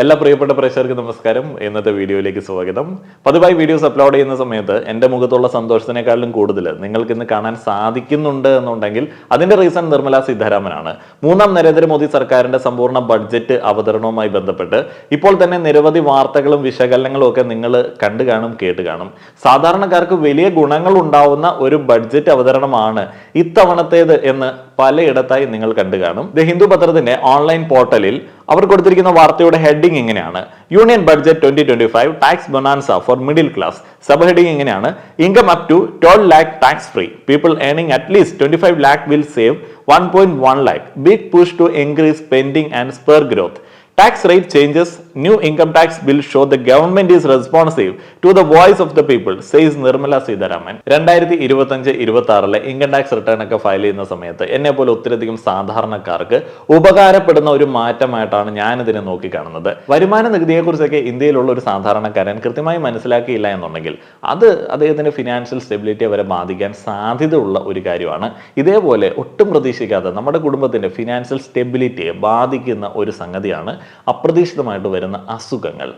എല്ലാ പ്രിയപ്പെട്ട പ്രേക്ഷകർക്ക് നമസ്കാരം. ഇന്നത്തെ വീഡിയോയിലേക്ക് സ്വാഗതം. പതിവായി വീഡിയോസ് അപ്ലോഡ് ചെയ്യുന്ന സമയത്ത് എന്റെ മുഖത്തുള്ള സന്തോഷത്തിനേക്കാളും കൂടുതൽ നിങ്ങൾക്ക് ഇന്ന് കാണാൻ സാധിക്കുന്നുണ്ട് എന്നുണ്ടെങ്കിൽ അതിന്റെ റീസൺ നിർമ്മല സീതാരാമനാണ്. മൂന്നാം നരേന്ദ്രമോദി സർക്കാരിന്റെ സമ്പൂർണ ബഡ്ജറ്റ് അവതരണവുമായി ബന്ധപ്പെട്ട് ഇപ്പോൾ തന്നെ നിരവധി വാർത്തകളും വിശകലനങ്ങളും ഒക്കെ നിങ്ങൾ കണ്ടു കാണും കേട്ട് കാണും. സാധാരണക്കാർക്ക് വലിയ ഗുണങ്ങൾ ഉണ്ടാവുന്ന ഒരു ബഡ്ജറ്റ് അവതരണമാണ് ഇത്തവണത്തേത് എന്ന് പലയിടത്തായി നിങ്ങൾ കണ്ടു കാണും. ദ ഹിന്ദു പത്രത്തിന്റെ ഓൺലൈൻ പോർട്ടലിൽ അവർ കൊടുത്തിരിക്കുന്ന വാർത്തയുടെ ഹെഡിങ് എങ്ങനെയാണ്? Union budget twenty twenty five tax bonanza for middle class sub heading എങ്ങനെയാണ്? Income up to twelve lakh tax free people earning at least twenty five lakh will save one point one lakh big push to increase spending and spur growth Tax rate changes, new income tax bill show the government is responsive to the voice of the people, says Nirmala Sitharaman രണ്ടായിരത്തി ഇരുപത്തഞ്ച് ഇരുപത്തി ആറിലെ income tax return ഒക്കെ file ചെയ്യുന്ന സമയത്ത് എന്നെ പോലെ ഒത്തിരിയധികം സാധാരണക്കാർക്ക് ഉപകാരപ്പെടുന്ന ഒരു മാറ്റമായിട്ടാണ് ഞാൻ ഇതിനെ നോക്കിക്കാണുന്നത്. വരുമാന നികുതിയെക്കുറിച്ചൊക്കെ ഇന്ത്യയിലുള്ള ഒരു സാധാരണക്കാരൻ കൃത്യമായി മനസ്സിലാക്കിയില്ല എന്നുണ്ടെങ്കിൽ അത് അദ്ദേഹത്തിന്റെ ഫിനാൻഷ്യൽ സ്റ്റെബിലിറ്റിയെ വരെ ബാധിക്കാൻ സാധ്യതയുള്ള ഒരു കാര്യമാണ്. ഇതേപോലെ ഒട്ടും പ്രതീക്ഷിക്കാതെ നമ്മുടെ കുടുംബത്തിന്റെ ഫിനാൻഷ്യൽ സ്റ്റെബിലിറ്റിയെ ബാധിക്കുന്ന ഒരു സംഗതിയാണ് അപ്രതീക്ഷിതമായിട്ട് വരുന്ന അസുഖങ്ങൾ.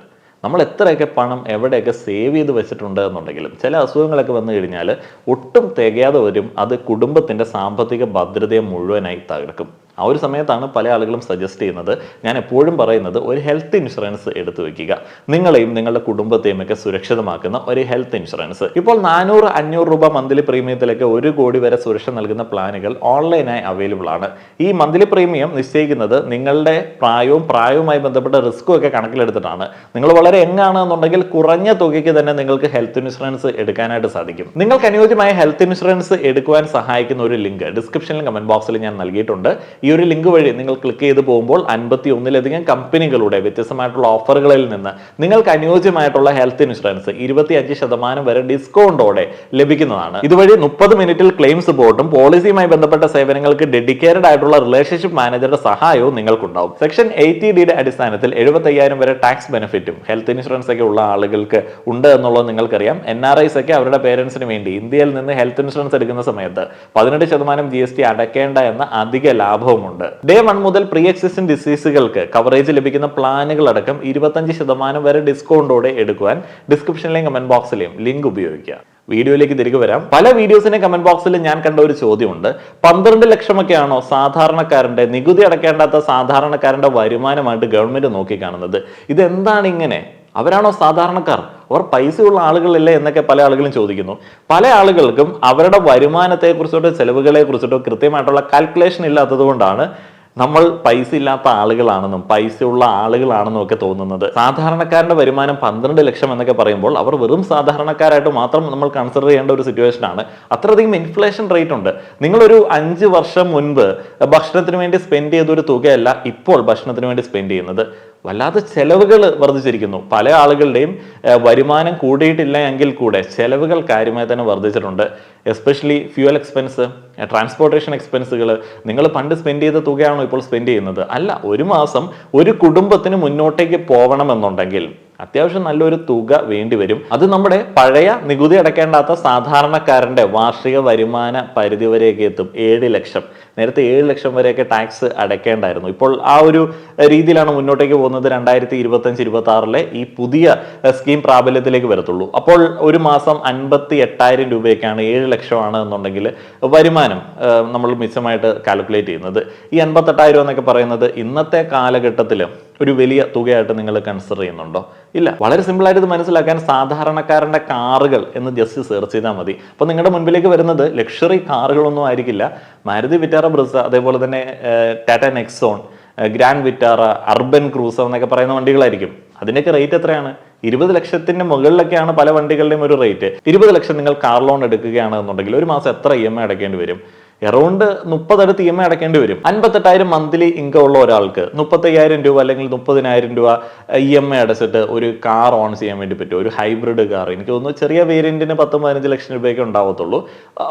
നമ്മൾ എത്രയൊക്കെ പണം എവിടെയൊക്കെ സേവ് ചെയ്ത് വെച്ചിട്ടുണ്ട് എന്നുണ്ടെങ്കിലും ചില അസുഖങ്ങളൊക്കെ വന്നു കഴിഞ്ഞാൽ ഒട്ടും തികയാതെ വരും. അത് കുടുംബത്തിന്റെ സാമ്പത്തിക ഭദ്രതയെ മുഴുവനായി തകർക്കും. ആ ഒരു സമയത്താണ് പല ആളുകളും സജസ്റ്റ് ചെയ്യുന്നത്. ഞാൻ എപ്പോഴും പറയുന്നത് ഒരു ഹെൽത്ത് ഇൻഷുറൻസ് എടുത്തു വെക്കുക. നിങ്ങളെയും നിങ്ങളുടെ കുടുംബത്തെയും ഒക്കെ സുരക്ഷിതമാക്കുന്ന ഒരു ഹെൽത്ത് ഇൻഷുറൻസ് ഇപ്പോൾ നാനൂറ് അഞ്ഞൂറ് രൂപ മന്ത്ലി പ്രീമിയത്തിലൊക്കെ ഒരു കോടി വരെ സുരക്ഷ നൽകുന്ന പ്ലാനുകൾ ഓൺലൈനായി അവൈലബിൾ ആണ്. ഈ മന്ത്ലി പ്രീമിയം നിശ്ചയിക്കുന്നത് നിങ്ങളുടെ പ്രായവും പ്രായവുമായി ബന്ധപ്പെട്ട റിസ്ക്കും ഒക്കെ കണക്കിലെടുത്തിട്ടാണ്. നിങ്ങൾ വളരെ എങ്ങാണ് എന്നുണ്ടെങ്കിൽ കുറഞ്ഞ തുകയ്ക്ക് തന്നെ നിങ്ങൾക്ക് ഹെൽത്ത് ഇൻഷുറൻസ് എടുക്കാനായിട്ട് സാധിക്കും. നിങ്ങൾക്ക് അനുയോജ്യമായ ഹെൽത്ത് ഇൻഷുറൻസ് എടുക്കുവാൻ സഹായിക്കുന്ന ഒരു ലിങ്ക് ഡിസ്ക്രിപ്ഷനിൽ കമന്റ് ബോക്സിൽ ഞാൻ നൽകിയിട്ടുണ്ട്. ഈ ഒരു ലിങ്ക് വഴി നിങ്ങൾ ക്ലിക്ക് ചെയ്ത് പോകുമ്പോൾ അൻപത്തി ഒന്നിലധികം കമ്പനികളുടെ വ്യത്യസ്തമായിട്ടുള്ള ഓഫറുകളിൽ നിന്ന് നിങ്ങൾക്ക് അനുയോജ്യമായിട്ടുള്ള ഹെൽത്ത് ഇൻഷുറൻസ് ഇരുപത്തി അഞ്ച് ശതമാനം വരെ ഡിസ്കൗണ്ടോടെ ലഭിക്കുന്നതാണ്. ഇതുവഴി മുപ്പത് മിനിറ്റിൽ ക്ലെയിം സപ്പോർട്ടും പോളിസിയുമായി ബന്ധപ്പെട്ട സേവനങ്ങൾക്ക് ഡെഡിക്കേറ്റഡ് ആയിട്ടുള്ള റിലേഷൻഷിപ്പ് മാനേജറുടെ സഹായവും നിങ്ങൾക്കുണ്ടാവും. സെക്ഷൻ എയ്റ്റി ഡിയുടെ അടിസ്ഥാനത്തിൽ എഴുപത്തയ്യായിരം വരെ ടാക്സ് ബെനിഫിറ്റും ഹെൽത്ത് ഇൻഷുറൻസ് ഒക്കെ ഉള്ള ആളുകൾക്ക് ഉണ്ട് എന്നുള്ളത് നിങ്ങൾക്കറിയാം. എൻ ആർ ഐസ് ഒക്കെ അവരുടെ പേരൻസിന് വേണ്ടി ഇന്ത്യയിൽ നിന്ന് ഹെൽത്ത് ഇൻഷുറൻസ് എടുക്കുന്ന സമയത്ത് പതിനെട്ട് ശതമാനം ജി എസ് ടി അടയ്ക്കേണ്ട എന്ന അധിക ലാഭവുമുണ്ട് ഡേ വൺ മുതൽ പ്രീ എക്സിസ്റ്റിംഗ് ഡിസീസുകൾക്ക് കവറേജ് ലഭിക്കുന്ന പ്ലാനുകൾ അടക്കം ഇരുപത്തഞ്ച് ശതമാനം വരെ ഡിസ്കൗണ്ടോടെ എടുക്കുവാൻ ഡിസ്ക്രിപ്ഷനിലെയും കമന്റ് ബോക്സിലെയും ലിങ്ക് ഉപയോഗിക്കുക. വീഡിയോയിലേക്ക് തിരികെ വരാം. പല വീഡിയോസിന്റെ കമന്റ് ബോക്സിൽ ഞാൻ കണ്ട ഒരു ചോദ്യമുണ്ട്. പന്ത്രണ്ട് ലക്ഷമൊക്കെയാണോ സാധാരണക്കാരന്റെ നികുതി അടക്കേണ്ടാത്ത സാധാരണക്കാരന്റെ വരുമാനമായിട്ട് ഗവൺമെന്റ് നോക്കിക്കാണുന്നത്? ഇതെന്താണ് ഇങ്ങനെ? അവരാണോ സാധാരണക്കാർ? അവർ പൈസയുള്ള ആളുകളല്ലേ എന്നൊക്കെ പല ആളുകളും ചോദിക്കുന്നു. പല ആളുകൾക്കും അവരുടെ വരുമാനത്തെ കുറിച്ചിട്ടോ ചെലവുകളെ കുറിച്ചിട്ടോ കൃത്യമായിട്ടുള്ള കാൽക്കുലേഷൻ ഇല്ലാത്തത് കൊണ്ടാണ് നമ്മൾ പൈസ ഇല്ലാത്ത ആളുകളാണെന്നും പൈസ ഉള്ള ആളുകളാണെന്നും ഒക്കെ തോന്നുന്നത്. സാധാരണക്കാരന്റെ വരുമാനം പന്ത്രണ്ട് ലക്ഷം എന്നൊക്കെ പറയുമ്പോൾ അവർ വെറും സാധാരണക്കാരായിട്ട് മാത്രം നമ്മൾ കൺസിഡർ ചെയ്യേണ്ട ഒരു സിറ്റുവേഷൻ ആണ്. അത്രയധികം ഇൻഫ്ലേഷൻ റേറ്റ് ഉണ്ട്. നിങ്ങളൊരു അഞ്ച് വർഷം മുൻപ് ഭക്ഷണത്തിന് വേണ്ടി സ്പെൻഡ് ചെയ്ത ഒരു തുകയല്ല ഇപ്പോൾ ഭക്ഷണത്തിന് വേണ്ടി സ്പെൻഡ് ചെയ്യുന്നത്. വല്ലാത്ത ചെലവുകൾ വർദ്ധിച്ചിരിക്കുന്നു. പല ആളുകളുടെയും വരുമാനം കൂടിയിട്ടില്ല എങ്കിൽ കൂടെ ചെലവുകൾ കാര്യമായി തന്നെ വർദ്ധിച്ചിട്ടുണ്ട്. എസ്പെഷ്യലി ഫ്യൂവൽ എക്സ്പെൻസ് ട്രാൻസ്പോർട്ടേഷൻ എക്സ്പെൻസുകൾ നിങ്ങൾ പണ്ട് സ്പെൻഡ് ചെയ്ത തുകയാണോ ഇപ്പോൾ സ്പെൻഡ് ചെയ്യുന്നത്? അല്ല ഒരു മാസം ഒരു കുടുംബത്തിന് മുന്നോട്ടേക്ക് പോകണമെന്നുണ്ടെങ്കിൽ അത്യാവശ്യം നല്ലൊരു തുക വേണ്ടി വരും. അത് നമ്മുടെ പഴയ നികുതി അടയ്ക്കേണ്ടാത്ത സാധാരണക്കാരന്റെ വാർഷിക വരുമാന പരിധി വരെയൊക്കെ എത്തും. ഏഴ് ലക്ഷം. നേരത്തെ ഏഴ് ലക്ഷം വരെയൊക്കെ ടാക്സ് അടയ്ക്കേണ്ടായിരുന്നു. ഇപ്പോൾ ആ ഒരു രീതിയിലാണ് മുന്നോട്ടേക്ക് പോകുന്നത് രണ്ടായിരത്തി ഇരുപത്തഞ്ച് ഇരുപത്തി ആറിലെ ഈ പുതിയ സ്കീം പ്രാബല്യത്തിലേക്ക് വരത്തുള്ളൂ. അപ്പോൾ ഒരു മാസം അൻപത്തി എട്ടായിരം രൂപയൊക്കെയാണ് ഏഴ് ലക്ഷമാണ് എന്നുണ്ടെങ്കിൽ വരുമാനം നമ്മൾ മിച്ചമായിട്ട് കാൽക്കുലേറ്റ് ചെയ്യുന്നത്. ഈ അൻപത്തെട്ടായിരം എന്നൊക്കെ പറയുന്നത് ഇന്നത്തെ കാലഘട്ടത്തിൽ ഒരു വലിയ തുകയായിട്ട് നിങ്ങൾ കൺസിഡർ ചെയ്യുന്നുണ്ടോ? ഇല്ല. വളരെ സിമ്പിൾ ആയിട്ട് ഇത് മനസ്സിലാക്കാൻ സാധാരണക്കാരന്റെ കാറുകൾ എന്ന് ജസ്റ്റ് സെർച്ച് ചെയ്താൽ മതി. അപ്പോൾ നിങ്ങളുടെ മുൻപിലേക്ക് വരുന്നത് ലക്ഷറി കാറുകളൊന്നും ആയിരിക്കില്ല. മാരുതി വിറ്റാറ ബ്രിസ അതേപോലെ തന്നെ Tata Nexon Grand Vitara Urban Cruiser എന്നൊക്കെ പറയുന്ന വണ്ടികളായിരിക്കും. അതിന്റെയൊക്കെ റേറ്റ് എത്രയാണ്? ഇരുപത് ലക്ഷത്തിന്റെ മുകളിലൊക്കെയാണ് പല വണ്ടികളുടെയും ഒരു റേറ്റ്. ഇരുപത് ലക്ഷം നിങ്ങൾ കാർ ലോൺ എടുക്കുകയാണെന്നുണ്ടെങ്കിൽ ഒരു മാസം എത്ര ഇ എം ഐ അടയ്ക്കേണ്ടി വരും? എറൗണ്ട് മുപ്പതടുത്ത് ഇ എം ഐ അടക്കേണ്ടി വരും. അൻപത്തെട്ടായിരം മന്ത്ലി ഇൻകം ഉള്ള ഒരാൾക്ക് മുപ്പത്തയ്യായിരം രൂപ അല്ലെങ്കിൽ മുപ്പതിനായിരം രൂപ ഇ എം ഐ അടച്ചിട്ട് ഒരു കാർ ഓൺ ചെയ്യാൻ വേണ്ടി പറ്റും. ഒരു ഹൈബ്രിഡ് കാർ എനിക്ക് തോന്നുന്നു ചെറിയ വേരിയന്റിന് പത്ത് പതിനഞ്ച് ലക്ഷം രൂപയൊക്കെ ഉണ്ടാവത്തുള്ളൂ.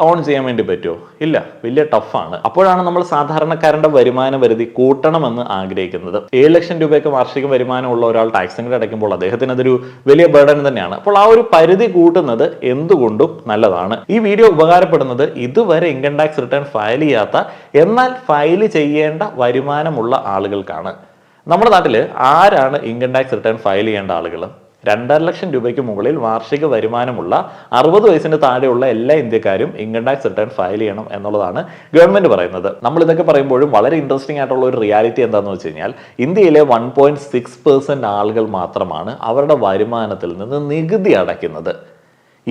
ഓൺ ചെയ്യാൻ വേണ്ടി പറ്റുമോ? ഇല്ല. വലിയ ടഫാണ് അപ്പോഴാണ് നമ്മൾ സാധാരണക്കാരന്റെ വരുമാന പരിധി കൂട്ടണമെന്ന് ആഗ്രഹിക്കുന്നത്. ഏഴ് ലക്ഷം രൂപയൊക്കെ വാർഷിക വരുമാനമുള്ള ഒരാൾ ടാക്സും കൂടെ അടയ്ക്കുമ്പോൾ അദ്ദേഹത്തിന് അതൊരു വലിയ ബേഡൻ തന്നെയാണ്. അപ്പോൾ ആ ഒരു പരിധി കൂട്ടുന്നത് എന്തുകൊണ്ടും നല്ലതാണ്. ഈ വീഡിയോ ഉപകാരപ്പെടുന്നത് ഇതുവരെ ഇൻകം ടാക്സ് റിട്ടേൺ ഫയൽ ചെയ്യാത്ത എന്നാൽ ഫയൽ ചെയ്യേണ്ട വരുമാനമുള്ള ആളുകൾക്കാണ്. നമ്മുടെ നാട്ടിൽ ആരാണ് ഇൻകം ടാക്സ് റിട്ടേൺ ഫയൽ ചെയ്യേണ്ട ആളുകൾ രണ്ടര ലക്ഷം രൂപയ്ക്ക് മുകളിൽ വാർഷിക വരുമാനമുള്ള അറുപത് വയസ്സിന് താഴെയുള്ള എല്ലാ ഇന്ത്യക്കാരും ഇൻകം ടാക്സ് റിട്ടേൺ ഫയൽ ചെയ്യണം എന്നുള്ളതാണ് ഗവൺമെന്റ് പറയുന്നത്. നമ്മൾ ഇതൊക്കെ പറയുമ്പോഴും വളരെ ഇൻട്രസ്റ്റിംഗ് ആയിട്ടുള്ള ഒരു റിയാലിറ്റി എന്താണെന്ന് വെച്ച് കഴിഞ്ഞാൽ ഇന്ത്യയിലെ വൺ പോയിന്റ് സിക്സ് പെർസെന്റ് ആളുകൾ മാത്രമാണ് അവരുടെ വരുമാനത്തിൽ നിന്ന് നികുതി അടയ്ക്കുന്നത്.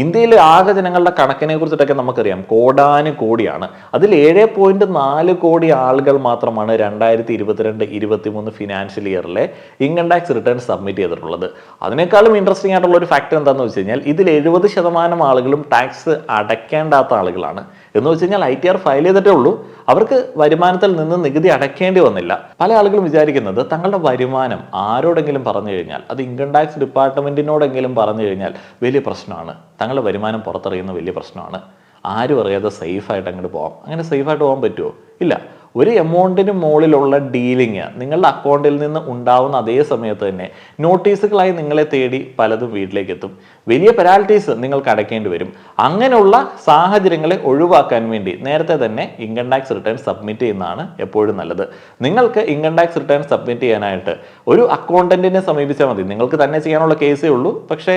ഇന്ത്യയിലെ ആകെ ജനങ്ങളുടെ കണക്കിനെ കുറിച്ചിട്ടൊക്കെ നമുക്കറിയാം. കോടാനു കോടിയാണ്. അതിൽ ഏഴ് പോയിന്റ് നാല് കോടി ആളുകൾ മാത്രമാണ് രണ്ടായിരത്തി ഇരുപത്തിരണ്ട് ഇരുപത്തിമൂന്ന് ഫിനാൻഷ്യൽ ഇയറിലെ ഇൻകം ടാക്സ് റിട്ടേൺ സബ്മിറ്റ് ചെയ്തിട്ടുള്ളത്. അതിനേക്കാളും ഇൻട്രസ്റ്റിംഗ് ആയിട്ടുള്ള ഒരു ഫാക്ടർ എന്താണെന്ന് വെച്ച് കഴിഞ്ഞാൽ ഇതിൽ എഴുപത് ശതമാനം ആളുകളും ടാക്സ് അടയ്ക്കേണ്ടാത്ത ആളുകളാണ്. എന്ന് വെച്ച് കഴിഞ്ഞാൽ ഐ ടി ആർ ഫയൽ ചെയ്തിട്ടേ ഉള്ളൂ. അവർക്ക് വരുമാനത്തിൽ നിന്ന് നികുതി അടയ്ക്കേണ്ടി വന്നില്ല. പല ആളുകളും വിചാരിക്കുന്നത് തങ്ങളുടെ വരുമാനം ആരോടെങ്കിലും പറഞ്ഞു കഴിഞ്ഞാൽ അത് ഇൻകം ടാക്സ് ഡിപ്പാർട്ട്മെന്റിനോടെങ്കിലും പറഞ്ഞു കഴിഞ്ഞാൽ വലിയ പ്രശ്നമാണ്. തങ്ങളുടെ വരുമാനം പുറത്തറിയുന്ന വലിയ പ്രശ്നമാണ്. ആരും അറിയാതെ സേഫായിട്ട് അങ്ങോട്ട് പോകാം അങ്ങനെ സേഫായിട്ട് പോകാൻ പറ്റുമോ? ഇല്ല. ഒരു എമൗണ്ടിന് മുകളിലുള്ള ഡീലിങ് നിങ്ങളുടെ അക്കൗണ്ടിൽ നിന്ന് ഉണ്ടാവുന്ന അതേ സമയത്ത് തന്നെ നോട്ടീസുകളായി നിങ്ങളെ തേടി പലതും വീട്ടിലേക്ക് എത്തും വലിയ പെനാൽറ്റീസ് നിങ്ങൾക്ക് അടയ്ക്കേണ്ടി വരും. അങ്ങനെയുള്ള സാഹചര്യങ്ങളെ ഒഴിവാക്കാൻ വേണ്ടി നേരത്തെ തന്നെ ഇൻകം ടാക്സ് റിട്ടേൺ സബ്മിറ്റ് ചെയ്യുന്നതാണ് എപ്പോഴും നല്ലത്. നിങ്ങൾക്ക് ഇൻകം ടാക്സ് റിട്ടേൺ സബ്മിറ്റ് ചെയ്യാനായിട്ട് ഒരു അക്കൗണ്ടന്റിനെ സമീപിച്ചാൽ മതി. നിങ്ങൾക്ക് തന്നെ ചെയ്യാനുള്ള കേസേ ഉള്ളൂ. പക്ഷേ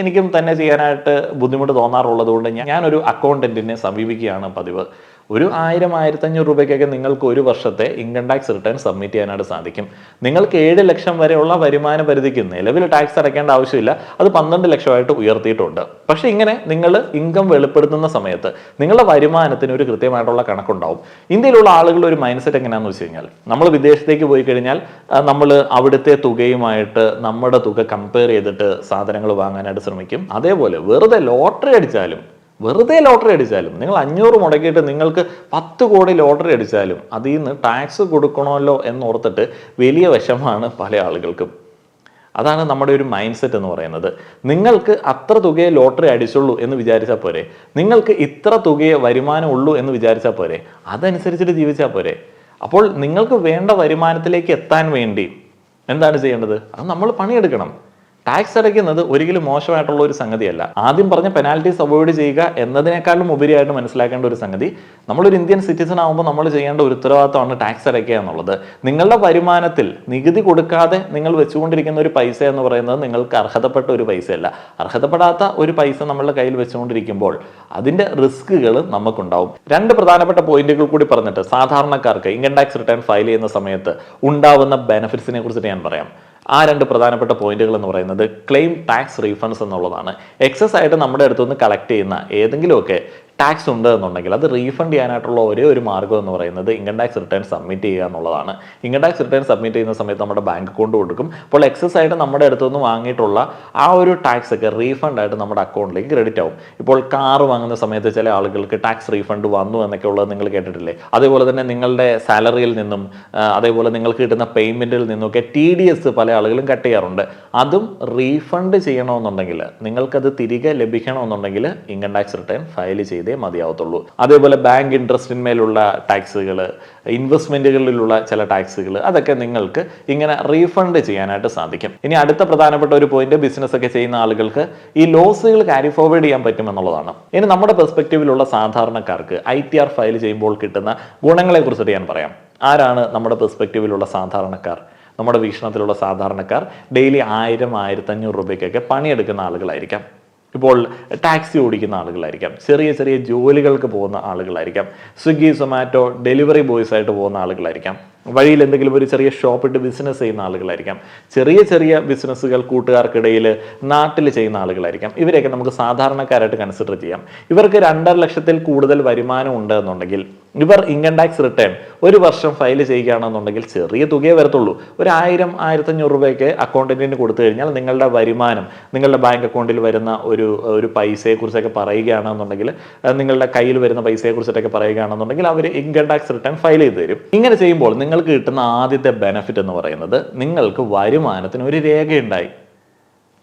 എനിക്കും തന്നെ ചെയ്യാനായിട്ട് ബുദ്ധിമുട്ട് തോന്നാറുള്ളത് കൊണ്ട് ഞാനൊരു അക്കൗണ്ടന്റിനെ സമീപിക്കുകയാണ് പതിവ്. ഒരു ആയിരം ആയിരത്തഞ്ഞൂറ് രൂപയ്ക്കൊക്കെ നിങ്ങൾക്ക് ഒരു വർഷത്തെ ഇൻകം ടാക്സ് റിട്ടേൺ സബ്മിറ്റ് ചെയ്യാനായിട്ട് സാധിക്കും. നിങ്ങൾക്ക് ഏഴ് ലക്ഷം വരെയുള്ള വരുമാന പരിധിക്ക് നിലവിൽ ടാക്സ് അടയ്ക്കേണ്ട ആവശ്യമില്ല. അത് പന്ത്രണ്ട് ലക്ഷമായിട്ട് ഉയർത്തിയിട്ടുണ്ട്. പക്ഷേ ഇങ്ങനെ നിങ്ങൾ ഇൻകം വെളിപ്പെടുത്തുന്ന സമയത്ത് നിങ്ങളുടെ വരുമാനത്തിന് ഒരു കൃത്യമായിട്ടുള്ള കണക്കുണ്ടാവും. ഇന്ത്യയിലുള്ള ആളുകളുടെ ഒരു മൈൻഡ് സെറ്റ് എങ്ങനെയാണെന്ന് വെച്ച് കഴിഞ്ഞാൽ നമ്മൾ വിദേശത്തേക്ക് പോയി കഴിഞ്ഞാൽ നമ്മൾ അവിടുത്തെ തുകയുമായിട്ട് നമ്മുടെ തുക കമ്പയർ ചെയ്തിട്ട് സാധനങ്ങൾ വാങ്ങാനായിട്ട് ശ്രമിക്കും. അതേപോലെ വെറുതെ ലോട്ടറി അടിച്ചാലും വെറുതെ ലോട്ടറി അടിച്ചാലും നിങ്ങൾ അഞ്ഞൂറ് മുടക്കിയിട്ട് നിങ്ങൾക്ക് പത്ത് കോടി ലോട്ടറി അടിച്ചാലും അതിൽ നിന്ന് ടാക്സ് കൊടുക്കണമല്ലോ എന്നോർത്തിട്ട് വലിയ വിഷമാണ് പല ആളുകൾക്കും. അതാണ് നമ്മുടെ ഒരു മൈൻഡ് സെറ്റ് എന്ന് പറയുന്നത്. നിങ്ങൾക്ക് അത്ര തുകയെ ലോട്ടറി അടിച്ചുള്ളൂ എന്ന് വിചാരിച്ചാൽ പോരെ. നിങ്ങൾക്ക് ഇത്ര തുകയെ വരുമാനം ഉള്ളൂ എന്ന് വിചാരിച്ചാൽ പോരെ. അതനുസരിച്ചിട്ട് ജീവിച്ചാൽ പോരെ. അപ്പോൾ നിങ്ങൾക്ക് വേണ്ട വരുമാനത്തിലേക്ക് എത്താൻ വേണ്ടി എന്താണ് ചെയ്യേണ്ടത്? അത് നമ്മൾ പണിയെടുക്കണം. ടാക്സ് അടയ്ക്കുന്നത് ഒരിക്കലും മോശമായിട്ടുള്ള ഒരു സംഗതിയല്ല. ആദ്യം പറഞ്ഞ പെനാൽറ്റീസ് അവോയ്ഡ് ചെയ്യുക എന്നതിനേക്കാളും ഉപരിയായിട്ട് മനസ്സിലാക്കേണ്ട ഒരു സംഗതി നമ്മളൊരു ഇന്ത്യൻ സിറ്റിസൺ ആകുമ്പോൾ നമ്മൾ ചെയ്യേണ്ട ഒരു ഉത്തരവാദിത്തമാണ് ടാക്സ് അടയ്ക്കുക എന്നുള്ളത്. നിങ്ങളുടെ വരുമാനത്തിൽ നികുതി കൊടുക്കാതെ നിങ്ങൾ വെച്ചുകൊണ്ടിരിക്കുന്ന ഒരു പൈസ എന്ന് പറയുന്നത് നിങ്ങൾക്ക് അർഹതപ്പെട്ട ഒരു പൈസയല്ല. അർഹതപ്പെടാത്ത ഒരു പൈസ നമ്മളുടെ കയ്യിൽ വെച്ചുകൊണ്ടിരിക്കുമ്പോൾ അതിന്റെ റിസ്കുകൾ നമുക്കുണ്ടാവും. രണ്ട് പ്രധാനപ്പെട്ട പോയിന്റുകൾ കൂടി പറഞ്ഞിട്ട് സാധാരണക്കാർക്ക് ഇൻകം ടാക്സ് റിട്ടേൺ ഫയൽ ചെയ്യുന്ന സമയത്ത് ഉണ്ടാവുന്ന ബെനിഫിറ്റ്സിനെ കുറിച്ചിട്ട് ഞാൻ പറയാം. ആ രണ്ട് പ്രധാനപ്പെട്ട പോയിന്റുകൾ എന്ന് പറയുന്നത് ക്ലെയിം ടാക്സ് റീഫണ്ട്സ് എന്നുള്ളതാണ്. എക്സസ് ആയിട്ട് നമ്മുടെ അടുത്തുനിന്ന് കളക്ട് ചെയ്യുന്ന ഏതെങ്കിലുമൊക്കെ ടാക്സ് ഉണ്ട് എന്നുണ്ടെങ്കിൽ അത് റീഫണ്ട് ചെയ്യാനായിട്ടുള്ള ഒരേ ഒരു മാർഗം എന്ന് പറയുന്നത് ഇൻകം ടാക്സ് റിട്ടേൺ സബ്മിറ്റ് ചെയ്യുക എന്നുള്ളതാണ്. ഇൻകം ടാക്സ് റിട്ടേൺ സബ്മിറ്റ് ചെയ്യുന്ന സമയത്ത് നമ്മുടെ ബാങ്ക് അക്കൗണ്ട് കൊടുക്കും. അപ്പോൾ എക്സസ് ആയിട്ട് നമ്മുടെ അടുത്തുനിന്ന് വാങ്ങിയിട്ടുള്ള ആ ഒരു ടാക്സ് ഒക്കെ റീഫണ്ട് ആയിട്ട് നമ്മുടെ അക്കൗണ്ടിലേക്ക് ക്രെഡിറ്റ് ആവും. ഇപ്പോൾ കാർ വാങ്ങുന്ന സമയത്ത് ചില ആളുകൾക്ക് ടാക്സ് റീഫണ്ട് വന്നു എന്നൊക്കെ ഉള്ളത് നിങ്ങൾ കേട്ടിട്ടില്ലേ? അതേപോലെ തന്നെ നിങ്ങളുടെ സാലറിയിൽ നിന്നും അതേപോലെ നിങ്ങൾക്ക് കിട്ടുന്ന പേയ്മെന്റിൽ നിന്നൊക്കെ ടി ഡി എസ് പല ആളുകളും കട്ട് ചെയ്യാറുണ്ട്. അതും റീഫണ്ട് ചെയ്യണമെന്നുണ്ടെങ്കിൽ നിങ്ങൾക്കത് തിരികെ ലഭിക്കണമെന്നുണ്ടെങ്കിൽ ഇൻകം ടാക്സ് റിട്ടേൺ ഫയൽ ചെയ്തേ മതിയാവത്തുള്ളൂ. അതേപോലെ ബാങ്ക് ഇൻട്രസ്റ്റിന്മേലുള്ള ടാക്സുകൾ ഇൻവെസ്റ്റ്മെന്റുകളിലുള്ള ചില ടാക്സുകൾ അതൊക്കെ നിങ്ങൾക്ക് ഇങ്ങനെ റീഫണ്ട് ചെയ്യാനായിട്ട് സാധിക്കും. ഇനി അടുത്ത പ്രധാനപ്പെട്ട ഒരു പോയിന്റ് ബിസിനസ് ഒക്കെ ചെയ്യുന്ന ആളുകൾക്ക് ഈ ലോസുകൾ ക്യാരി ഫോർവേഡ് ചെയ്യാൻ പറ്റും എന്നുള്ളതാണ് ഇനി നമ്മുടെ പെർസ്പെക്റ്റീവിലുള്ള സാധാരണക്കാർക്ക് ഐ ടി ആർ ഫയൽ ചെയ്യുമ്പോൾ കിട്ടുന്ന ഗുണങ്ങളെ കുറിച്ചിട്ട് ഞാൻ പറയാം. ആരാണ് നമ്മുടെ പെർസ്പെക്റ്റീവിലുള്ള സാധാരണക്കാർ? നമ്മുടെ വീക്ഷണത്തിലുള്ള സാധാരണക്കാർ ഡെയിലി ആയിരം ആയിരത്തഞ്ഞൂറ് രൂപയ്ക്കൊക്കെ പണിയെടുക്കുന്ന ആളുകളായിരിക്കാം. ഇപ്പോൾ ടാക്സി ഓടിക്കുന്ന ആളുകളായിരിക്കാം. ചെറിയ ചെറിയ ജോലികൾക്ക് പോകുന്ന ആളുകളായിരിക്കാം. സ്വിഗ്ഗി സൊമാറ്റോ ഡെലിവറി ബോയ്സ് ആയിട്ട് പോകുന്ന ആളുകളായിരിക്കാം. വഴിയിൽ എന്തെങ്കിലും ഒരു ചെറിയ ഷോപ്പ് ഇട്ട് ബിസിനസ് ചെയ്യുന്ന ആളുകളായിരിക്കാം. ചെറിയ ചെറിയ ബിസിനസ്സുകൾ കൂട്ടുകാർക്കിടയിൽ നാട്ടിൽ ചെയ്യുന്ന ആളുകളായിരിക്കാം. ഇവരെയൊക്കെ നമുക്ക് സാധാരണക്കാരായിട്ട് കൺസിഡർ ചെയ്യാം. ഇവർക്ക് രണ്ടര ലക്ഷത്തിൽ കൂടുതൽ വരുമാനം ഉണ്ട് എന്നുണ്ടെങ്കിൽ ഇവർ ഇൻകം ടാക്സ് റിട്ടേൺ ഒരു വർഷം ഫയൽ ചെയ്യുകയാണെന്നുണ്ടെങ്കിൽ ചെറിയ തുകയെ വരത്തുള്ളൂ. ഒരു ആയിരം ആയിരത്തഞ്ഞൂറ് രൂപയ്ക്ക് അക്കൗണ്ടന്റിന് കൊടുത്തു കഴിഞ്ഞാൽ നിങ്ങളുടെ വരുമാനം നിങ്ങളുടെ ബാങ്ക് അക്കൗണ്ടിൽ വരുന്ന ഒരു ഒരു പൈസയെക്കുറിച്ചൊക്കെ പറയുകയാണെന്നുണ്ടെങ്കിൽ നിങ്ങളുടെ കയ്യിൽ വരുന്ന പൈസയെക്കുറിച്ചിട്ടൊക്കെ പറയുകയാണെന്നുണ്ടെങ്കിൽ അവർ ഇൻകം ടാക്സ് റിട്ടേൺ ഫയൽ ചെയ്ത് തരും. ഇങ്ങനെ ചെയ്യുമ്പോൾ നിങ്ങൾക്ക് കിട്ടുന്ന ആദ്യത്തെ ബെനഫിറ്റ് എന്ന് പറയുന്നത് നിങ്ങൾക്ക് വരുമാനത്തിന് ഒരു രേഖയുണ്ടായി.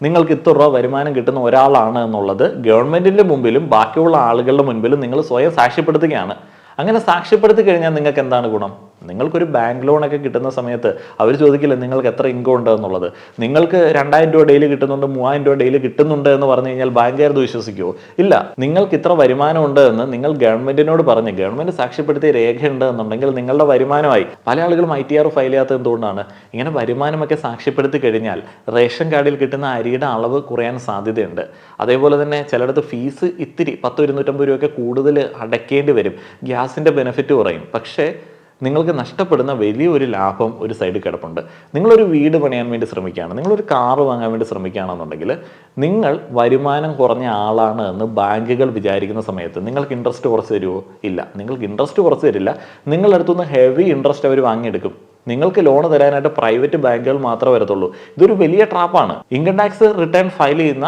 നിങ്ങൾക്ക് ഇത്ര രൂപ വരുമാനം കിട്ടുന്ന ഒരാളാണ് എന്നുള്ളത് ഗവൺമെന്റിന്റെ മുമ്പിലും ബാക്കിയുള്ള ആളുകളുടെ മുൻപിലും നിങ്ങൾ സ്വയം സാക്ഷ്യപ്പെടുത്തുകയാണ്. അങ്ങനെ സാക്ഷ്യപ്പെടുത്തി കഴിഞ്ഞാൽ നിങ്ങൾക്ക് എന്താണ് ഗുണം? നിങ്ങൾക്കൊരു ബാങ്ക് ലോണൊക്കെ കിട്ടുന്ന സമയത്ത് അവർ ചോദിക്കില്ല നിങ്ങൾക്ക് എത്ര ഇൻകം ഉണ്ട് എന്നുള്ളത്? നിങ്ങൾക്ക് രണ്ടായിരം രൂപ ഡെയിലി കിട്ടുന്നുണ്ട് മൂവായിരം രൂപ ഡെയിലി കിട്ടുന്നുണ്ട് എന്ന് പറഞ്ഞു കഴിഞ്ഞാൽ ബാങ്കുകാർ വിശ്വസിക്കുമോ ഇല്ല. നിങ്ങൾക്ക് ഇത്ര വരുമാനം ഉണ്ട് എന്ന് നിങ്ങൾ ഗവൺമെന്റിനോട് പറഞ്ഞ് ഗവൺമെന്റ് സാക്ഷ്യപ്പെടുത്തിയ രേഖയുണ്ട് എന്നുണ്ടെങ്കിൽ നിങ്ങളുടെ വരുമാനമായി. പല ആളുകളും ഐ ടി ആർ ഫയൽ ചെയ്യാത്തത് എന്തുകൊണ്ടാണ്? ഇങ്ങനെ വരുമാനമൊക്കെ സാക്ഷ്യപ്പെടുത്തി കഴിഞ്ഞാൽ റേഷൻ കാർഡിൽ കിട്ടുന്ന അരിയുടെ അളവ് കുറയാൻ സാധ്യതയുണ്ട്. അതേപോലെ തന്നെ ചിലയിടത്ത് ഫീസ് ഇത്തിരി പത്ത് ഇരുന്നൂറ്റമ്പത് രൂപയൊക്കെ കൂടുതൽ അടയ്ക്കേണ്ടി വരും. ഗ്യാസിന്റെ ബെനിഫിറ്റ് കുറയും. പക്ഷേ നിങ്ങൾക്ക് നഷ്ടപ്പെടുന്ന വലിയൊരു ലാഭം ഒരു സൈഡിൽ കിടപ്പുണ്ട്. നിങ്ങളൊരു വീട് പണിയാൻ വേണ്ടി ശ്രമിക്കുകയാണ്. നിങ്ങളൊരു കാറ് വാങ്ങാൻ വേണ്ടി ശ്രമിക്കുകയാണെന്നുണ്ടെങ്കിൽ നിങ്ങൾ വരുമാനം കുറഞ്ഞ ആളാണ് എന്ന് ബാങ്കുകൾ വിചാരിക്കുന്ന സമയത്ത് നിങ്ങൾക്ക് ഇൻട്രസ്റ്റ് കുറച്ച് തരുമോ ഇല്ല. നിങ്ങൾക്ക് ഇൻട്രസ്റ്റ് കുറച്ച് തരില്ല. നിങ്ങളുടെ അടുത്തുനിന്ന് ഹെവി ഇൻട്രസ്റ്റ് അവർ വാങ്ങിയെടുക്കും. നിങ്ങൾക്ക് ലോൺ തരാനായിട്ട് പ്രൈവറ്റ് ബാങ്കുകൾ മാത്രമേ വരത്തുള്ളൂ. ഇതൊരു വലിയ ട്രാപ്പാണ് ഇൻകം ടാക്സ് റിട്ടേൺ ഫയൽ ചെയ്യുന്ന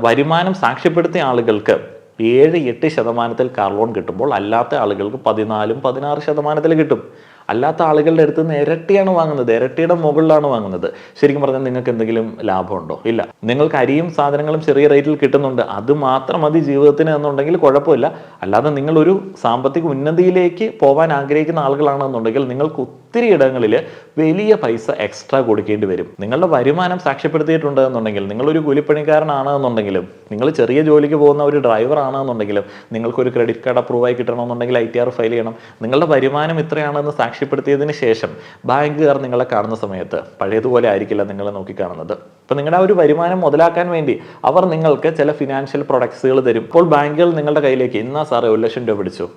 വരുമാനം സാക്ഷ്യപ്പെടുത്തിയ ആളുകൾക്ക് ഏഴ് എട്ട് ശതമാനത്തിൽ കാർ ലോൺ കിട്ടുമ്പോൾ അല്ലാത്ത ആളുകൾക്ക് പതിനാലും പതിനാറ് ശതമാനത്തിൽ കിട്ടും. അല്ലാത്ത ആളുകളുടെ അടുത്ത് നിന്ന് ഇരട്ടിയാണ് വാങ്ങുന്നത്. ഇരട്ടിയുടെ മുകളിലാണ് വാങ്ങുന്നത്. ശരിക്കും പറഞ്ഞാൽ നിങ്ങൾക്ക് എന്തെങ്കിലും ലാഭമുണ്ടോ? ഇല്ല. നിങ്ങൾക്ക് അരിയും സാധനങ്ങളും ചെറിയ റേറ്റിൽ കിട്ടുന്നുണ്ട്. അത് മാത്രം മതി ജീവിതത്തിന് എന്നുണ്ടെങ്കിൽ കുഴപ്പമില്ല. അല്ലാതെ നിങ്ങളൊരു സാമ്പത്തിക ഉന്നതിയിലേക്ക് പോകാൻ ആഗ്രഹിക്കുന്ന ആളുകളാണെന്നുണ്ടെങ്കിൽ നിങ്ങൾക്ക് ഒത്തിരി ഇടങ്ങളിൽ വലിയ പൈസ എക്സ്ട്രാ കൊടുക്കേണ്ടി വരും. നിങ്ങളുടെ വരുമാനം സാക്ഷ്യപ്പെടുത്തിയിട്ടുണ്ട് എന്നുണ്ടെങ്കിൽ നിങ്ങളൊരു കൂലിപ്പണിക്കാരനാണ് എന്നുണ്ടെങ്കിലും നിങ്ങൾ ചെറിയ ജോലിക്ക് പോകുന്ന ഒരു ഡ്രൈവർ ആണെന്നുണ്ടെങ്കിലും നിങ്ങൾക്കൊരു ക്രെഡിറ്റ് കാർഡ് അപ്രൂവ് ആയി കിട്ടണമെന്നുണ്ടെങ്കിൽ ഐ ടി ആർ ഫയൽ ചെയ്യണം. നിങ്ങളുടെ വരുമാനം ഇത്രയാണെന്ന് സാക്ഷ്യപ്പെടുത്തിയതിന് ശേഷം ബാങ്കുകാർ നിങ്ങളെ കാണുന്ന സമയത്ത് പഴയതുപോലെ ആയിരിക്കില്ല നിങ്ങളെ നോക്കിക്കാണുന്നത്. അപ്പോൾ നിങ്ങളുടെ ആ ഒരു വരുമാനം മുതലാക്കാൻ വേണ്ടി അവർ നിങ്ങൾക്ക് ചില ഫിനാൻഷ്യൽ പ്രൊഡക്ട്സുകൾ തരും. ഇപ്പോൾ ബാങ്കുകൾ നിങ്ങളുടെ കയ്യിലേക്ക് ഇന്നാ സാറേ ഒരു ലക്ഷം രൂപ പിടിച്ചു.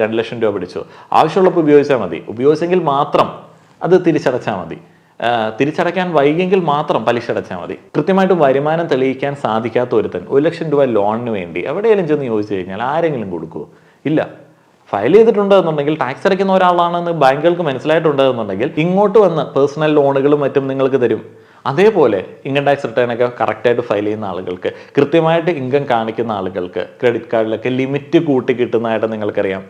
രണ്ട് ലക്ഷം രൂപ പിടിച്ചു. ആവശ്യമുള്ളപ്പോൾ ഉപയോഗിച്ചാൽ മതി. ഉപയോഗിച്ചെങ്കിൽ മാത്രം അത് തിരിച്ചടച്ചാൽ മതി. തിരിച്ചടയ്ക്കാൻ വൈകിയെങ്കിൽ മാത്രം പലിശ അടച്ചാൽ മതി. കൃത്യമായിട്ട് വരുമാനം തെളിയിക്കാൻ സാധിക്കാത്ത ഒരുത്തൻ ഒരു ലക്ഷം രൂപ ലോണിന് വേണ്ടി എവിടെയെങ്കിലും ചെന്ന് ചോദിച്ചു കഴിഞ്ഞാൽ ആരെങ്കിലും കൊടുക്കുമോ ഇല്ല. ഫയൽ ചെയ്തിട്ടുണ്ട് എന്നുണ്ടെങ്കിൽ ടാക്സ് അടയ്ക്കുന്ന ഒരാളാണെന്ന് ബാങ്കുകൾക്ക് മനസ്സിലായിട്ടുണ്ട് എന്നുണ്ടെങ്കിൽ ഇങ്ങോട്ട് വന്ന് പേഴ്സണൽ ലോണുകളും മറ്റും നിങ്ങൾക്ക് തരും. അതേപോലെ ഇൻകം ടാക്സ് റിട്ടേൺ ഒക്കെ കറക്റ്റായിട്ട് ഫയൽ ചെയ്യുന്ന ആളുകൾക്ക് കൃത്യമായിട്ട് ഇൻകം കാണിക്കുന്ന ആളുകൾക്ക് ക്രെഡിറ്റ് കാർഡിലൊക്കെ ലിമിറ്റ് കൂട്ടി കിട്ടുന്നതായിട്ട് നിങ്ങൾക്കറിയാം.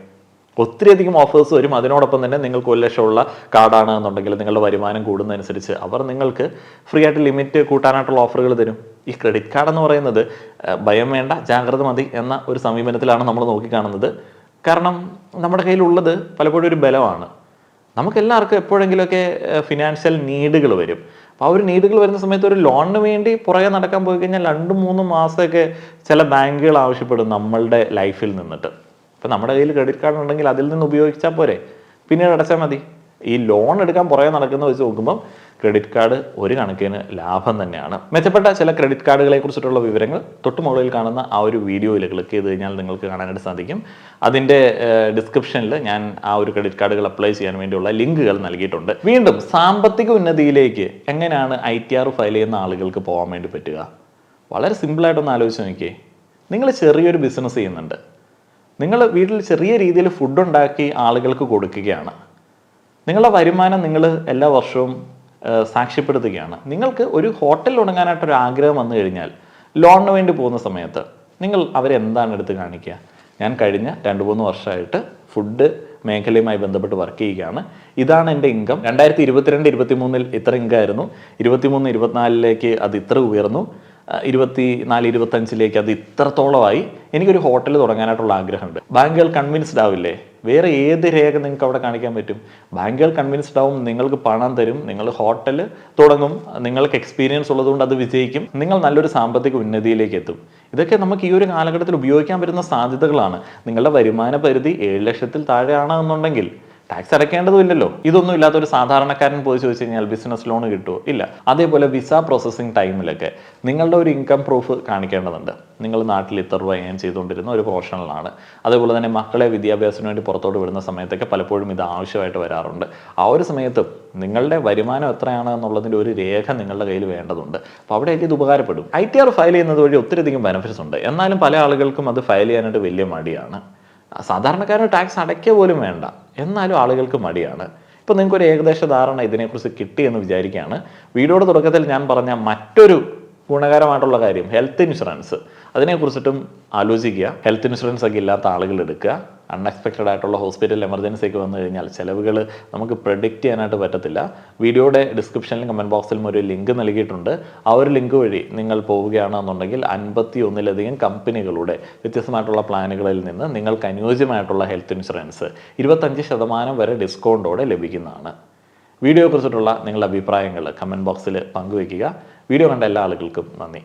ഒത്തിരിയധികം ഓഫേഴ്സ് വരും. അതിനോടൊപ്പം തന്നെ നിങ്ങൾക്ക് ഒരു ലക്ഷമുള്ള കാർഡാണ് എന്നുണ്ടെങ്കിൽ നിങ്ങളുടെ വരുമാനം കൂടുന്നതനുസരിച്ച് അവർ നിങ്ങൾക്ക് ഫ്രീ ആയിട്ട് ലിമിറ്റ് കൂട്ടാനായിട്ടുള്ള ഓഫറുകൾ തരും. ഈ ക്രെഡിറ്റ് കാർഡ് എന്ന് പറയുന്നത് ഭയം വേണ്ട ജാഗ്രത മതി എന്ന ഒരു സമീപനത്തിലാണ് നമ്മൾ നോക്കിക്കാണുന്നത്. കാരണം നമ്മുടെ കയ്യിലുള്ളത് പലപ്പോഴും ഒരു ബലമാണ്. നമുക്ക് എല്ലാവർക്കും എപ്പോഴെങ്കിലുമൊക്കെ ഫിനാൻഷ്യൽ നീഡുകൾ വരും. അപ്പോൾ ആ ഒരു നീഡുകൾ വരുന്ന സമയത്ത് ഒരു ലോണിന് വേണ്ടി പുറകെ നടക്കാൻ പോയി കഴിഞ്ഞാൽ രണ്ടും മൂന്നും മാസമൊക്കെ ചില ബാങ്കുകൾ ആവശ്യപ്പെടും നമ്മളുടെ ലൈഫിൽ നിന്നിട്ട്. അപ്പോൾ നമ്മുടെ കയ്യിൽ ക്രെഡിറ്റ് കാർഡ് ഉണ്ടെങ്കിൽ അതിൽ നിന്ന് ഉപയോഗിച്ചാൽ പോരെ. പിന്നീട് അടച്ചാൽ മതി. ഈ ലോൺ എടുക്കാൻ പുറകെ നടക്കുന്ന വെച്ച് നോക്കുമ്പം ക്രെഡിറ്റ് കാർഡ് ഒരു കണക്കിന് ലാഭം തന്നെയാണ്. മെച്ചപ്പെട്ട ചില ക്രെഡിറ്റ് കാർഡുകളെ കുറിച്ചിട്ടുള്ള വിവരങ്ങൾ തൊട്ട് മുകളിൽ കാണുന്ന ആ ഒരു വീഡിയോയിൽ ക്ലിക്ക് ചെയ്ത് കഴിഞ്ഞാൽ നിങ്ങൾക്ക് കാണാനായിട്ട് സാധിക്കും. അതിന്റെ ഡിസ്ക്രിപ്ഷനിൽ ഞാൻ ആ ഒരു ക്രെഡിറ്റ് കാർഡുകൾ അപ്ലൈ ചെയ്യാൻ വേണ്ടിയുള്ള ലിങ്കുകൾ നൽകിയിട്ടുണ്ട്. വീണ്ടും സാമ്പത്തിക ഉന്നതിയിലേക്ക് എങ്ങനെയാണ് ഐ ടി ആർ ഫയൽ ചെയ്യുന്ന ആളുകൾക്ക് പോകാൻ വേണ്ടി പറ്റുക? വളരെ സിമ്പിളായിട്ടൊന്ന് ആലോചിച്ച് നോക്കിയേ. നിങ്ങൾ ചെറിയൊരു ബിസിനസ് ചെയ്യുന്നുണ്ട്. നിങ്ങൾ വീട്ടിൽ ചെറിയ രീതിയിൽ ഫുഡ് ഉണ്ടാക്കി ആളുകൾക്ക് കൊടുക്കുകയാണ്. നിങ്ങളുടെ വരുമാനം നിങ്ങൾ എല്ലാ വർഷവും സാക്ഷ്യപ്പെടുത്തുകയാണ്. നിങ്ങൾക്ക് ഒരു ഹോട്ടൽ തുടങ്ങാനായിട്ടൊരു ആഗ്രഹം വന്നു കഴിഞ്ഞാൽ ലോണിന് വേണ്ടി പോകുന്ന സമയത്ത് നിങ്ങൾ അവരെന്താണ് എടുത്ത് കാണിക്കുക? ഞാൻ കഴിഞ്ഞ രണ്ട് മൂന്ന് വർഷമായിട്ട് ഫുഡ് മേഖലയുമായി ബന്ധപ്പെട്ട് വർക്ക് ചെയ്യുകയാണ്. ഇതാണ് എന്റെ ഇൻകം രണ്ടായിരത്തി ഇരുപത്തിരണ്ട് ഇരുപത്തി മൂന്നിൽ ഇത്ര ഇൻകം ആയിരുന്നു. ഇരുപത്തിമൂന്ന് ഇരുപത്തിനാലിലേക്ക് അത് ഇത്ര ഉയർന്നു. ഇരുപത്തി നാല് ഇരുപത്തഞ്ചിലേക്ക് അത് ഇത്രത്തോളമായി എനിക്കൊരു ഹോട്ടൽ തുടങ്ങാനായിട്ടുള്ള ആഗ്രഹമുണ്ട്. ബാങ്കുകൾ കൺവിൻസ്ഡ് ആവില്ലേ? വേറെ ഏത് രേഖ നിങ്ങൾക്ക് അവിടെ കാണിക്കാൻ പറ്റും? ബാങ്കുകൾ കൺവിൻസ്ഡ് ആവും നിങ്ങൾക്ക് പണം തരും നിങ്ങൾ ഹോട്ടൽ തുടങ്ങും നിങ്ങൾക്ക് എക്സ്പീരിയൻസ് ഉള്ളതുകൊണ്ട് അത് വിജയിക്കും നിങ്ങൾ നല്ലൊരു സാമ്പത്തിക ഉന്നതിയിലേക്ക് എത്തും. ഇതൊക്കെ നമുക്ക് ഈ ഒരു കാലഘട്ടത്തിൽ ഉപയോഗിക്കാൻ പറ്റുന്ന സാധ്യതകളാണ്. നിങ്ങളുടെ വരുമാന പരിധി ഏഴ് ലക്ഷത്തിൽ താഴെയാണ് എന്നുണ്ടെങ്കിൽ ടാക്സ് അടയ്ക്കേണ്ടതുമില്ലല്ലോ. ഇതൊന്നും ഇല്ലാത്ത ഒരു സാധാരണക്കാരൻ പോയി ചോദിച്ചു കഴിഞ്ഞാൽ ബിസിനസ് ലോൺ കിട്ടുമോ ഇല്ല. അതേപോലെ വിസ പ്രോസസ്സിംഗ് ടൈമിലൊക്കെ നിങ്ങളുടെ ഒരു ഇൻകം പ്രൂഫ് കാണിക്കേണ്ടതുണ്ട്. നിങ്ങൾ നാട്ടിൽ ഇത്ര രൂപ ഏൺ ചെയ്തുകൊണ്ടിരുന്ന ഒരു പ്രൊഫഷണലാണ് അതേപോലെ തന്നെ മക്കളെ വിദ്യാഭ്യാസത്തിന് വേണ്ടി പുറത്തോട്ട് വിടുന്ന സമയത്തൊക്കെ പലപ്പോഴും ഇത് ആവശ്യമായിട്ട് വരാറുണ്ട്. ആ ഒരു സമയത്തും നിങ്ങളുടെ വരുമാനം എത്രയാണ് എന്നുള്ളതിന്റെ ഒരു രേഖ നിങ്ങളുടെ കയ്യിൽ വേണ്ടതുണ്ട്. അപ്പോൾ അവിടെയൊക്കെ ഇത് ഉപകാരപ്പെടും. ഐ ടി ആർ ഫയൽ ചെയ്യുന്നത് വഴി ഒത്തിരിയധികം ബെനിഫിറ്റ്സ് ഉണ്ട്. എന്നാലും പല ആളുകൾക്കും അത് ഫയൽ ചെയ്യാനായിട്ട് വലിയ മടിയാണ്. സാധാരണക്കാരന് ടാക്സ് അടയ്ക്കുക പോലും വേണ്ട. എന്നാലും ആളുകൾക്ക് മടിയാണ്. ഇപ്പം നിങ്ങൾക്ക് ഒരു ഏകദേശ ധാരണ ഇതിനെക്കുറിച്ച് കിട്ടി എന്ന് വിചാരിക്കുകയാണ്. വീഡിയോയുടെ തുടക്കത്തിൽ ഞാൻ പറഞ്ഞ മറ്റൊരു ഗുണകരമായിട്ടുള്ള കാര്യം ഹെൽത്ത് ഇൻഷുറൻസ് അതിനെക്കുറിച്ചിട്ടും ആലോചിക്കുക. ഹെൽത്ത് ഇൻഷുറൻസ് ഒക്കെ ഇല്ലാത്ത ആളുകൾ എടുക്കുക. അൺഎക്സ്പെക്റ്റഡ് ആയിട്ടുള്ള ഹോസ്പിറ്റൽ എമർജൻസി ഒക്കെ വന്നു കഴിഞ്ഞാൽ ചിലവുകൾ നമുക്ക് പ്രഡിക്റ്റ് ചെയ്യാനായിട്ട് പറ്റത്തില്ല. വീഡിയോയുടെ ഡിസ്ക്രിപ്ഷനിലും കമന്റ് ബോക്സിലും ഒരു ലിങ്ക് നൽകിയിട്ടുണ്ട്. ആ ഒരു ലിങ്ക് വഴി നിങ്ങൾ പോവുകയാണെന്നുണ്ടെങ്കിൽ അൻപത്തി ഒന്നിലധികം കമ്പനികളുടെ വ്യത്യസ്തമായിട്ടുള്ള പ്ലാനുകളിൽ നിന്ന് നിങ്ങൾക്ക് അനുയോജ്യമായിട്ടുള്ള ഹെൽത്ത് ഇൻഷുറൻസ് ഇരുപത്തഞ്ച് ശതമാനം വരെ ഡിസ്കൗണ്ടോടെ ലഭിക്കുന്നതാണ്. വീഡിയോയെക്കുറിച്ചിട്ടുള്ള നിങ്ങളുടെ അഭിപ്രായങ്ങൾ കമന്റ് ബോക്സിൽ പങ്കുവയ്ക്കുക. വീഡിയോ കണ്ട എല്ലാ ആളുകൾക്കും നന്ദി.